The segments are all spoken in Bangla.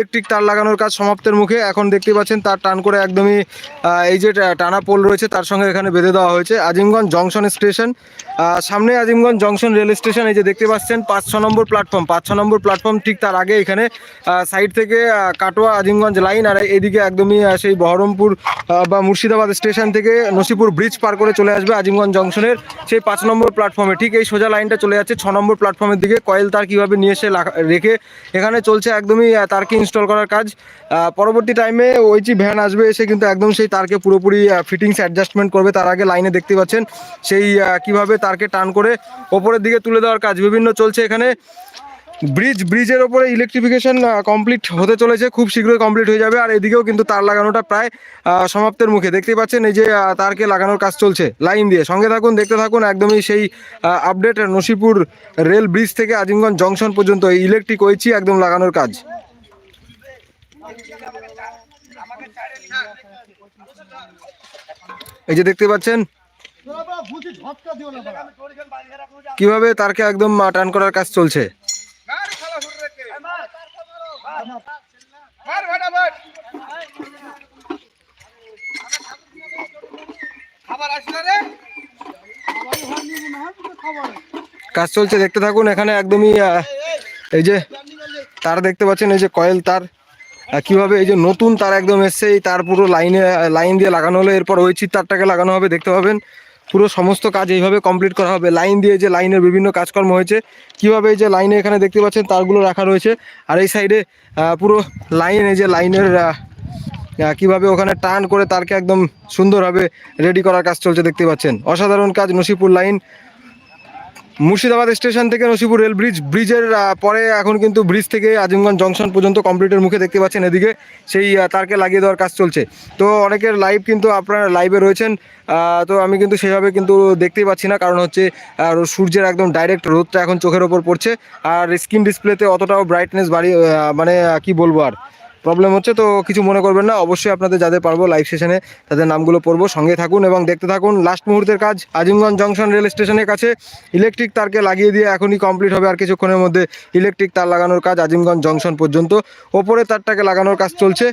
ইলেকট্রিক তার লাগানোর কাজ সমাপ্তের মুখে। এখন দেখতে পাচ্ছেন তার টান করে একদমই এই যে টানা পোল রয়েছে তার সঙ্গে এখানে বেঁধে দেওয়া হয়েছে। আজিমগঞ্জ জংশন স্টেশন সামনে আজিমগঞ্জ জংশন রেল স্টেশন এই যে দেখতে পাচ্ছেন পাঁচ ছ নম্বর প্ল্যাটফর্ম। পাঁচ ছ নম্বর প্ল্যাটফর্ম ঠিক তার আগে এখানে সাইড থেকে কাটোয়া আজিমগঞ্জ লাইন আর এদিকে একদমই সেই বহরমপুর বা মুর্শিদাবাদ স্টেশন থেকে নসিপুর ব্রিজ পার করে চলে আসবে আজিমগঞ্জ জংশনের সেই পাঁচ নম্বর প্ল্যাটফর্মে। ঠিক এই সোজা লাইনটা চলে যাচ্ছে ছ নম্বর প্ল্যাটফর্মের দিকে। কয়েল তার কীভাবে নিয়ে এসে রেখে এখানে চলছে একদমই আহ, তারকে ইনস্টল করার কাজ। পরবর্তী টাইমে ওই যে ভ্যান আসবে এসে কিন্তু একদম সেই তারকে পুরোপুরি ফিটিংস অ্যাডজাস্টমেন্ট করবে। তার আগে লাইনে দেখতে পাচ্ছেন, সেই কীভাবে তারকে টান করে ওপরের দিকে তুলে দেওয়ার কাজ। বিভিন্ন চলছে এখানে। ব্রিজ ব্রিজের ওপরে ইলেকট্রিফিকেশন কমপ্লিট হতে চলেছে। খুব শীঘ্রই কমপ্লিট হয়ে যাবে। আর এদিকেও কিন্তু তার লাগানোটা প্রায় সমাপ্তের মুখে। দেখতে পাচ্ছেন, এই যে তারকে লাগানোর কাজ চলছে লাইন দিয়ে। সঙ্গে থাকুন, দেখতে থাকুন, একদমই সেই আপডেট নসিপুর রেল ব্রিজ থেকে আজিমগঞ্জ জংশন পর্যন্ত এই ইলেকট্রিক ওইচি একদম লাগানোর কাজ। এই যে দেখতে পাচ্ছেন? কীভাবে তারকে একদম টান করার কাজ চলছে? কাজ চলছে, দেখতে থাকুন, এখানে একদমই এই যে তার দেখতে পাচ্ছেন, এই যে কয়েল তার। কীভাবে এই যে নতুন তার একদম এসছে, এই তার পুরো লাইনে লাইন দিয়ে লাগানো হলো, এরপর ওই চিত তারটাকে লাগানো হবে, দেখতে পাবেন। পুরো সমস্ত কাজ এইভাবে কমপ্লিট করা হবে। লাইন দিয়ে যে লাইনের বিভিন্ন কাজকর্ম হয়েছে, কীভাবে এই যে লাইনে এখানে দেখতে পাচ্ছেন, তারগুলো রাখা রয়েছে। আর এই সাইডে পুরো লাইন এই যে লাইনের কীভাবে ওখানে টার্ন করে তারকে একদম সুন্দরভাবে রেডি করার কাজ চলছে, দেখতে পাচ্ছেন। অসাধারণ কাজ নসিপুর লাইন মুর্শিদাবাদ স্টেশন থেকে নসিপুর রেল ব্রিজ ব্রিজের পরে এখন কিন্তু ব্রিজ থেকে আজিমগঞ্জ জংশন পর্যন্ত কমপ্লিটের মুখে দেখতে পাচ্ছেন। এদিকে সেই তারকে লাগিয়ে দেওয়ার কাজ চলছে। তো অনেকের লাইভ কিন্তু আপনারা লাইভে রয়েছেন। তো আমি কিন্তু সেভাবে কিন্তু দেখতেই পাচ্ছি না। কারণ হচ্ছে সূর্যের একদম ডাইরেক্ট রোদটা এখন চোখের ওপর পড়ছে। আর স্ক্রিন ডিসপ্লেতে অতটাও ব্রাইটনেস বাড়ি আহ, মানে কি বলব আর? প্রবলেম হচ্ছে তো কিছু মনে করবেন না। অবশ্যই আপনাদের যাদের পারব লাইভ সেশনে তাদের নামগুলো পড়ব, সঙ্গে থাকুন এবং দেখতে থাকুন। লাস্ট মুহূর্তের কাজ, আজিমগঞ্জ জংশন রেল স্টেশনের কাছে ইলেকট্রিক তারকে লাগিয়ে দিয়ে এখনই কমপ্লিট হবে আর কিছুক্ষণের মধ্যে ইলেকট্রিক তার লাগানোর কাজ আজিমগঞ্জ জংশন পর্যন্ত। ওপরে তারটাকে লাগানোর কাজ চলছে।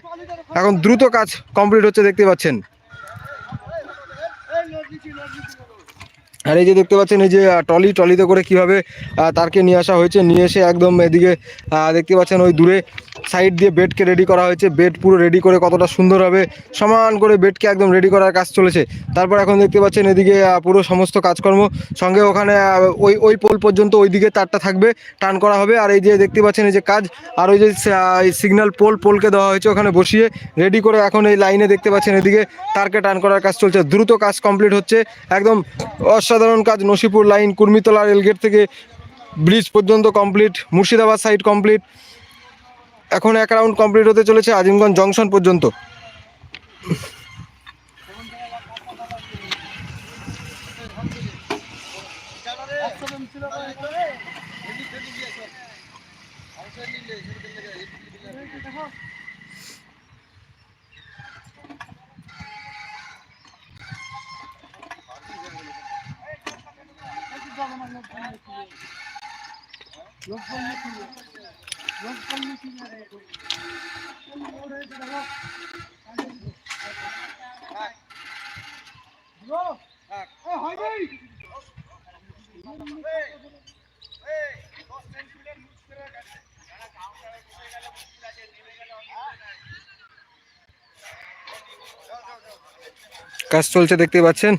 এখন দ্রুত কাজ কমপ্লিট হচ্ছে, দেখতে পাচ্ছেন। আর এই যে দেখতে পাচ্ছেন, এই যে টলি টলিতে করে কীভাবে তারকে নিয়ে আসা হয়েছে, নিয়ে এসে একদম এদিকে দেখতে পাচ্ছেন ওই দূরে সাইড দিয়ে বেডকে রেডি করা হয়েছে। বেড পুরো রেডি করে কতটা সুন্দর হবে, সমান করে বেডকে একদম রেডি করার কাজ চলেছে। তারপর এখন দেখতে পাচ্ছেন এদিকে পুরো সমস্ত কাজকর্ম। সঙ্গে ওখানে ওই ওই পোল পর্যন্ত ওই দিকে তারটা থাকবে, টান করা হবে। আর এই যে দেখতে পাচ্ছেন এই যে কাজ, আর ওই যে সিগন্যাল পোল পোলকে দেওয়া হয়েছে ওখানে বসিয়ে। রেডি করে এখন এই লাইনে দেখতে পাচ্ছেন এদিকে, তারকে টান করার কাজ চলছে। দ্রুত কাজ কমপ্লিট হচ্ছে। একদম অসাধারণ কাজ Nashipur line Kurmitala rail gate থেকে ব্রিজ পর্যন্ত কমপ্লিট মুর্শিদাবাদ সাইড কমপ্লিট এখন এক রাউন্ড কমপ্লিট হতে চলেছে আজিমগঞ্জ জংশন পর্যন্ত। কাজ চলছে দেখতে পাচ্ছেন?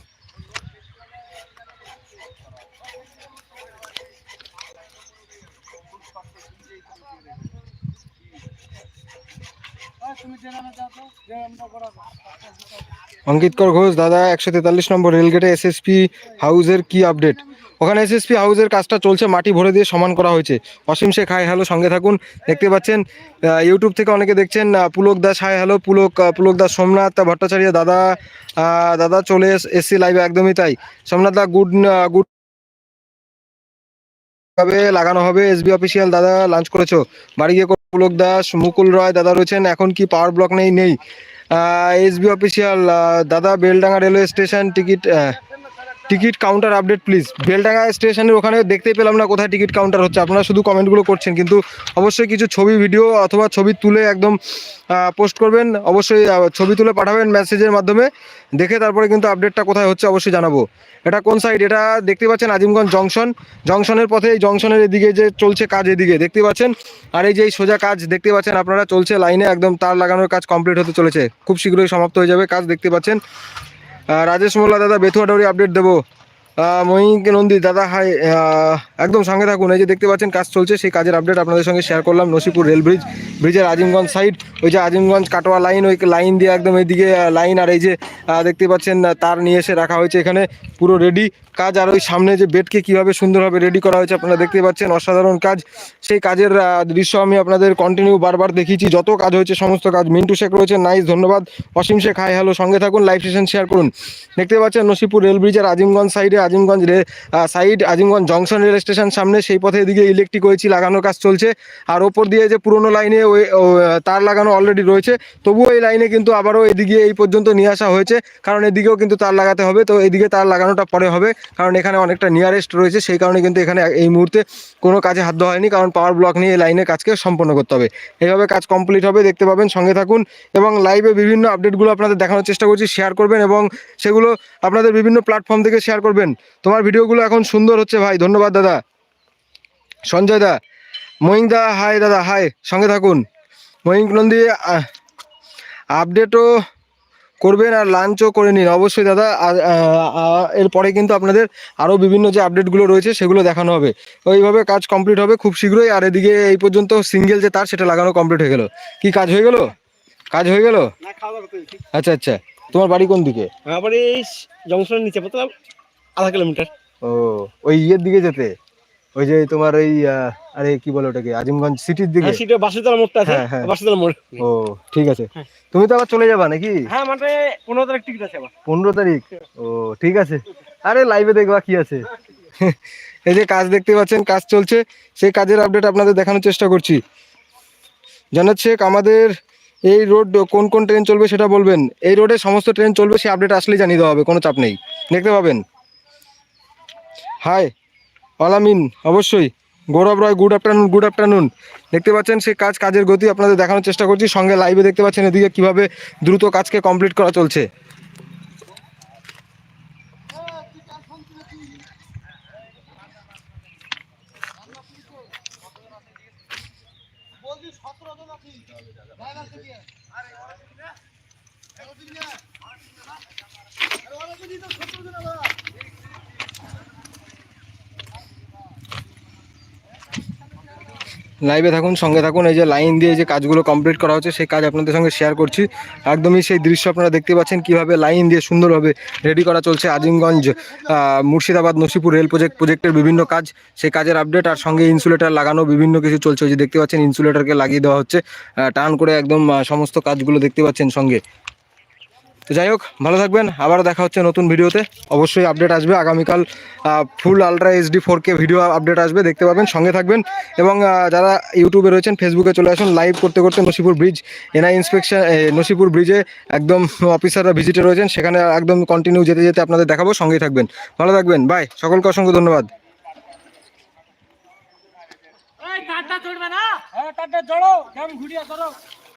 অঙ্কিতকর ঘোষ, দাদা, একশো তেতাল্লিশ নম্বর রেলগেটে এসএসপি হাউজের কি আপডেট? ওখানে এসএসপি হাউজের কাজটা চলছে, মাটি ভরে দিয়ে সমান করা হয়েছে। অসীম শেখ, হাই হ্যালো, সঙ্গে থাকুন। দেখতে পাচ্ছেন ইউটিউব থেকে অনেকে দেখছেন পুলক দাস, হাই হ্যালো, পুলক পুলক দাস সোমনাথ ভট্টাচার্য, দাদা দাদা চলে এস- এসছি লাইভে একদমই তাই। সোমনাথ দা গুড গুড লাগানো হবে এসবি অফিসিয়াল দাদা লাঞ্চ করেছ বাড়ি গিয়ে। পুলক দাস, মুকুল রায় দাদা রয়েছেন, এখন কি পাওয়ার ব্লক নেই নেই এসবি অফিসিয়াল দাদা Beldanga railway station ticket ticket counter update please Beldanga স্টেশনের ওখানে দেখতেই পেলাম না কোথায় টিকিট কাউন্টার হচ্ছে। আপনারা শুধু কমেন্টগুলো করছেন, কিন্তু অবশ্যই কিছু ছবি ভিডিও অথবা ছবি তুলে একদম পোস্ট করবেন। অবশ্যই ছবি তুলে পাঠাবেন মেসেজের মাধ্যমে। দেখে তারপরে কিন্তু আপডেটটা কোথায় হচ্ছে অবশ্যই জানাব। এটা কোন সাইড এটা দেখতে পাচ্ছেন আজিমগঞ্জ জংশন জংশনের পথে এই জংশনের এদিকে যে চলছে কাজ এদিকে, দেখতে পাচ্ছেন? আর এই যে সোজা কাজ, দেখতে পাচ্ছেন আপনারা চলছে লাইনে একদম তার লাগানোর কাজ কমপ্লিট হতে চলেছে। খুব শীঘ্রই সমাপ্ত হয়ে যাবে কাজ, দেখতে পাচ্ছেন? রাজেশ মোল্লা, দাদা, বেথুয়া ডৌরি আপডেট দেবো। মহিক নন্দী, দাদা হাই একদম সঙ্গে থাকুন। এই যে দেখতে পাচ্ছেন, কাজ চলছে, সেই কাজের আপডেট আপনাদের সঙ্গে শেয়ার করলাম। নসিপুর রেল ব্রিজ ব্রিজের আজিমগঞ্জ সাইড ওই যে আজিমগঞ্জ কাটোয়া লাইন ওই লাইন দিয়ে একদম এইদিকে লাইন আর এই যে দেখতে পাচ্ছেন তার নিয়ে এসে রাখা হয়েছে এখানে, পুরো রেডি কাজ আর ওই সামনে যে বেডকে কীভাবে সুন্দরভাবে রেডি করা হয়েছে আপনারা দেখতে পাচ্ছেন, অসাধারণ কাজ। সেই কাজের দৃশ্য আমি আপনাদের কন্টিনিউ বারবার দেখিয়েছি। যত কাজ হয়েছে, সমস্ত কাজ। মিন্টু শেখ রয়েছে নাইস ধন্যবাদ। অসীম শেখ হাই হ্যালো সঙ্গে থাকুন লাইভ সেশন শেয়ার করুন। দেখতে পাচ্ছেন, নসিপুর রেল ব্রিজের আজিমগঞ্জ সাইডে আজিমগঞ্জ রে side Azimganj junction rail station সামনে, সেই পথে এদিকে ইলেকট্রিক ওয়েছি লাগানোর কাজ চলছে। আর ওপর দিয়ে যে পুরোনো লাইনে ওই তার লাগানো অলরেডি রয়েছে। তবুও এই লাইনে কিন্তু আবারও এদিকে এই পর্যন্ত নিয়ে আসা হয়েছে। কারণ এদিকেও কিন্তু তার লাগাতে হবে। তো এদিকে তার লাগানোটা পরে হবে। কারণ এখানে অনেকটা নিয়ারেস্ট রয়েছে, সেই কারণে কিন্তু এখানে এই মুহূর্তে কোনো কাজে হাত দেওয়া হয়নি, কারণ পাওয়ার ব্লক নিয়ে এই লাইনের কাজকে সম্পন্ন করতে হবে। এইভাবে কাজ কমপ্লিট হবে, দেখতে পাবেন, সঙ্গে থাকুন এবং লাইভে বিভিন্ন আপডেটগুলো আপনাদের দেখানোর চেষ্টা করছি শেয়ার করবেন এবং সেগুলো আপনাদের বিভিন্ন প্ল্যাটফর্ম থেকে শেয়ার করবেন। তোমার ভিডিওগুলো এখন সুন্দর হচ্ছে ভাই, ধন্যবাদ দাদা। সঞ্জয় দা, ময়িং দা হাই দাদা হাই সঙ্গে থাকুন। ময়িং নন্দী আপডেটও করবেন আর লাঞ্চও করে নিন। অবশ্যই দাদা এরপরে কিন্তু আপনাদের আরও বিভিন্ন যে আপডেটগুলো রয়েছে সেগুলো দেখানো হবে। ওইভাবে কাজ কমপ্লিট হবে খুব শীঘ্রই আর এদিকে এই পর্যন্ত সিঙ্গেল যে তার সেটা লাগানো কমপ্লিট হয়ে গেল। কি কাজ হয়ে গেল? কাজ হয়ে গেল? আচ্ছা আচ্ছা। তোমার বাড়ি কোন দিকে? আমার এই জংশনের নিচে আধা কিলোমিটার। ও ওই ইয়ের দিকে যেতে? ওই যে তোমার ওই আহ, আরে কি বলে ওটাকে আজিমগঞ্জ সিটির দিকে? হ্যাঁ সেটা বাসুতলা মোড়টা আছে হ্যাঁ, হ্যাঁ। বাসুতলা মোড়। ও ঠিক আছে। তুমি তো আবার চলে যাবা নাকি? হ্যাঁ মানে পনেরো তারিখ টিকিট আছে আবার পনেরো তারিখ? ও ঠিক আছে। আরে লাইভে দেখবা কি আছে। এই যে কাজ দেখতে পাচ্ছেন কাজ চলছে। সেই কাজের আপডেট আপনাদের দেখানোর চেষ্টা করছি। জানাত শেখ আমাদের এই রোড কোন কোন ট্রেন চলবে সেটা বলবেন। এই রোডে সমস্ত ট্রেন চলবে সেই আপডেট আসলেই জানিয়ে দেওয়া হবে কোনো চাপ নেই। দেখতে পাবেন। হাই অলামিন অবশ্যই। Gaurav Roy good afternoon good afternoon দেখতে পাচ্ছেন সেই কাজ, কাজের গতি আপনাদের দেখানোর চেষ্টা করছি। সঙ্গে লাইভে দেখতে পাচ্ছেন এদিকে কীভাবে দ্রুত কাজকে কমপ্লিট করা চলছে। লাইভে থাকুন, সঙ্গে থাকুন। এই যে লাইন দিয়ে যে কাজগুলো কমপ্লিট করা হচ্ছে, সেই কাজ আপনাদের সঙ্গে শেয়ার করছি। একদমই সেই দৃশ্য আপনারা দেখতে পাচ্ছেন, কীভাবে লাইন দিয়ে সুন্দরভাবে রেডি করা চলছে আজিমগঞ্জ মুর্শিদাবাদ, নসিপুর রেল প্রজেক্ট প্রজেক্টের বিভিন্ন কাজ। সেই কাজের আপডেট আর সঙ্গে ইনসুলেটার লাগানো, বিভিন্ন কিছু চলছে। যে দেখতে পাচ্ছেন ইনসুলেটারকে লাগিয়ে দেওয়া হচ্ছে। টান করে একদম সমস্ত কাজগুলো দেখতে পাচ্ছেন সঙ্গে। তো যাই হোক ভালো থাকবেন। আবার দেখা হচ্ছে নতুন ভিডিওতে। অবশ্যই আপডেট আসবে। আগামীকাল full ultra HD four K video update আসবে। দেখতে পাবেন সঙ্গে থাকবেন। এবং যারা ইউটিউবে রয়েছেন ফেসবুকে চলে আসুন। লাইভ করতে করতে Nasipur bridge NI inspection Nasipur ব্রিজে একদম অফিসাররা ভিজিটে রয়েছেন। সেখানে একদম কন্টিনিউ যেতে যেতে আপনাদের দেখাবো। সঙ্গেই থাকবেন। ভালো থাকবেন। বাই সকলকে অসংখ্য ধন্যবাদ। না? হ্যাঁ কেমন ঘুরিয়া করো